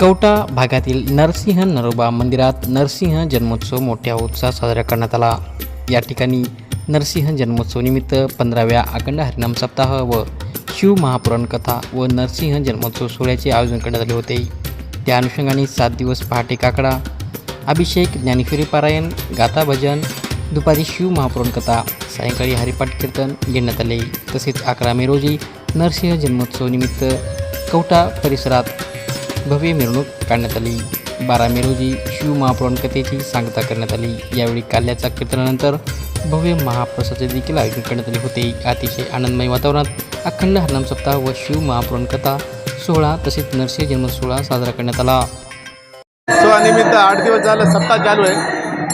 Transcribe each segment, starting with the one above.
कवटा भागातील नरसिंह नरोबा मंदिरात नरसिंह जन्मोत्सव मोठ्या उत्साहात साजरा करण्यात आला. या ठिकाणी नरसिंह जन्मोत्सवनिमित्त पंधराव्या अखंड हरिनाम सप्ताह व शिव महापुराण कथा व नरसिंह जन्मोत्सव सोहळ्याचे आयोजन करण्यात आले होते. त्या अनुषंगाने सात दिवस पहाटे काकडा अभिषेक ज्ञानेश्वरी पारायण गाथा भजन दुपारी शिव महापुराण कथा सायंकाळी हरिपाठ कीर्तन घेण्यात आले. तसेच अकरा मे रोजी नरसिंह जन्मोत्सवनिमित्त कवटा परिसरात भव्य मिरवणूक काढण्यात आली. बारा मे रोजी शिव महापुराण कथेची सांगता करण्यात आली. यावेळी काल्याच्या कीर्तनानंतर भव्य महाप्रसादाचे देखील आयोजन करण्यात आले होते. अतिशय आनंदमय वातावरणात अखंड हरनाम सप्ताह व शिव महापुराण कथा सोहळा तसेच नरसिंह जन्म सोहळा साजरा करण्यात आला. उत्सवानिमित्त आठ दिवस झालं सप्ताह चालू आहे.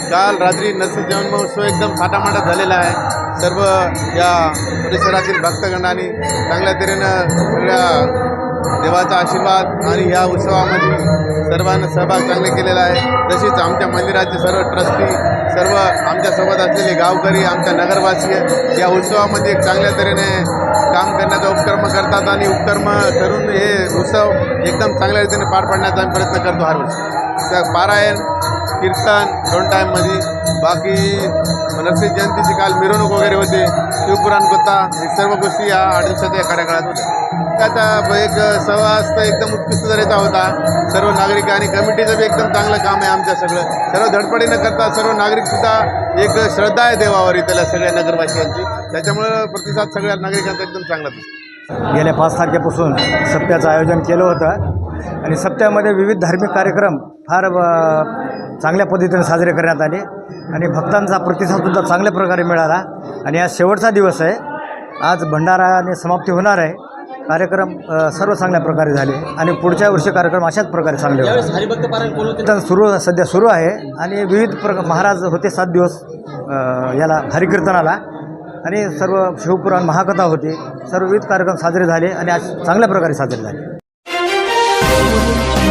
काल रात्री नरसिंह जन्मोत्सव एकदम थाटामाटात झालेला आहे. सर्व या परिसरातील भक्तगणांनी चांगल्या तऱ्हेनं सगळ्या देवाचा आशीर्वाद आणि या उत्सवामध्ये सर्वांना सहभाग चांगले केलेला आहे. तसेच आमच्या मंदिराचे सर्व ट्रस्टी सर्व आमच्यासोबत असलेले गावकरी आमच्या नगरवासीय या उत्सवामध्ये चांगल्या तऱ्हेने काम करण्याचा उपक्रम करतात आणि उपक्रम करून हे उत्सव एकदम चांगल्या रीतीने पार पाडण्याचा आम्ही प्रयत्न करतो हर त्या पारायण कीर्तन दोन टाईममध्ये बाकी नरसिंह जयंतीची काल मिरवणूक वगैरे होते. शिवपुराण कथा हे सर्व गोष्टी या आठ दिवसाच्या या कार्यकाळात होत्या. त्याचा एक सहवास तर एकदम उत्कृष्ट दर्जाचा होता. सर्व नागरिक आणि कमिटीचं बी एकदम चांगलं काम आहे आमच्या सगळं. सर्व धडपडीनं करता सर्व नागरिकसुद्धा एक श्रद्धा आहे देवावर त्याला सगळ्या नगरवासियांची. त्याच्यामुळं प्रतिसाद सगळ्या नागरिकांचा एकदम चांगला दिसतो. गेल्या पाच तारखेपासून सप्त्याचं आयोजन केलं होतं. आणि सप्त्यामध्ये विविध धार्मिक कार्यक्रम फार चांगल्या पद्धतीने साजरे करण्यात आले. आणि भक्तांचा प्रतिसादसुद्धा चांगल्या प्रकारे मिळाला. आणि आज शेवटचा दिवस आहे. आज भंडाराने समाप्ती होणार आहे. कार्यक्रम सर्व चांगल्या प्रकारे झाले. आणि पुढच्या वर्षी कार्यक्रम अशाच प्रकारे चांगले होते? कीर्तन सुरू सध्या सुरू आहे. आणि विविध प्र महाराज होते सात दिवस याला हरिकीर्तनाला. आणि सर्व शिवपुराण महाकथा होती. सर्व विविध कार्यक्रम साजरे झाले आणि आज चांगल्या प्रकारे साजरे झाले. Thank you.